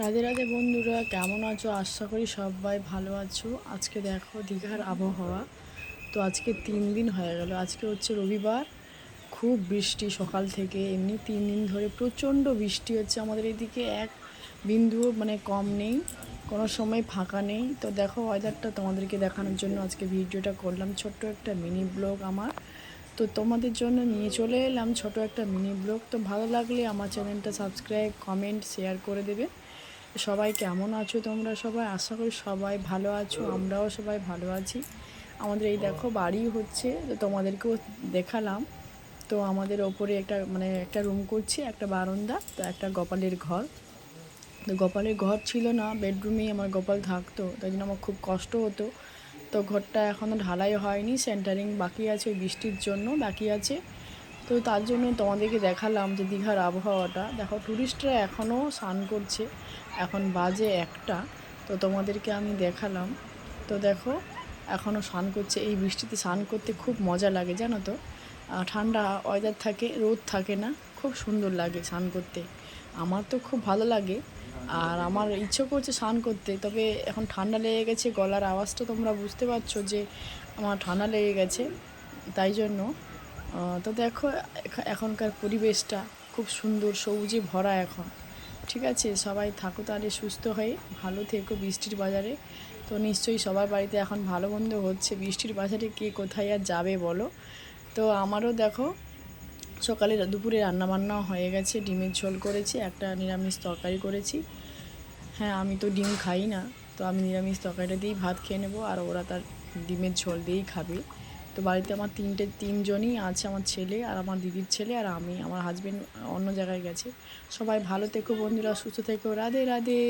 রাধে রাধে বন্ধুরা, কেমন আছো? আশা করি সবাই ভালো আছো। আজকে দেখো দীঘার আবহাওয়া। তো আজকে তিন দিন হয়ে গেল। আজকে হচ্ছে রবিবার। খুব বৃষ্টি সকাল থেকে। এমনি তিন দিন ধরে প্রচণ্ড বৃষ্টি হচ্ছে। আমাদের এদিকে এক বিন্দু মানে কম নেই। কোনো সময় ফাঁকা নেই। তো দেখো ওয়েদারটা তোমাদেরকে দেখানোর জন্য আজকে ভিডিওটা করলাম। ছোট্ট একটা মিনি ব্লগ আমার। তো তোমাদের জন্য নিয়ে চলে এলাম ছোট একটা মিনি ব্লগ তো ভালো লাগলে আমার চ্যানেলটা সাবস্ক্রাইব কমেন্ট শেয়ার করে দেবে। সবাই কেমন আছো তোমরা সবাই? আশা করি সবাই ভালো আছো, আমরাও সবাই ভালো আছি। আমাদের এই দেখো বাড়ি হচ্ছে, তো তোমাদেরকেও দেখালাম। তো আমাদের ওপরে একটা মানে একটা রুম করছি, একটা বারান্দা, তো একটা গোপালের ঘর। তো গোপালের ঘর ছিল না বেডরুমেই আমার গোপাল থাকতো, তাই জন্য আমার খুব কষ্ট হতো। তো ঘরটা এখনও ঢালাই হয়নি সেন্টারিং বাকি আছে বৃষ্টির জন্য, বাকি আছে। তো তার জন্য তোমাদেরকে দেখালাম যে দীঘার আবহাওয়াটা। দেখো ট্যুরিস্টরা এখনও স্নান করছে, এখন বাজে একটা। তো তোমাদেরকে আমি দেখালাম। তো দেখো, এখনও স্নান করছে। এই বৃষ্টিতে স্নান করতে খুব মজা লাগে, জানো তো? ঠান্ডা ওয়েদার থাকে, রোদ থাকে না, খুব সুন্দর লাগে স্নান করতে। আমার তো খুব ভালো লাগে। আর আমার ইচ্ছে করছে স্নান করতে, তবে এখন ঠান্ডা লেগে গেছে, গলার আওয়াজটা তোমরা বুঝতে পারছ যে আমার ঠান্ডা লেগে গেছে, তাই জন্য। তো দেখো এখনকার পরিবেশটা খুব সুন্দর, সবুজে ভরা এখন। ঠিক আছে? সবাই থাকো তাহলে সুস্থ হয়ে, ভালো থেকো বৃষ্টির বাজারে। তো নিশ্চয়ই সবার বাড়িতে এখন ভালো মন্দ হচ্ছে। বৃষ্টির বাজারে কে কোথায় আর যাবে বলো? তো আমারও দেখো, সকালে দুপুরে রান্নাবান্না হয়ে গেছে। ডিমের ঝোল করেছি, একটা নিরামিষ তরকারি করেছি। হ্যাঁ আমি তো ডিম খাই না, তো আমি নিরামিষ তরকারিটা দিয়েই ভাত খেয়ে নেব, আর ওরা তার ডিমের ঝোল দিয়েই খাবে। তো বাড়িতে আমার তিনটে, তিনজনই আছে, আমার ছেলে আর আমার দিদির ছেলে আর আমি, আমার হাজবেন্ড অন্য জায়গায় গেছে। সবাই ভালো থেকো বন্ধুরা, সুস্থ থেকো। রাধে রাধে।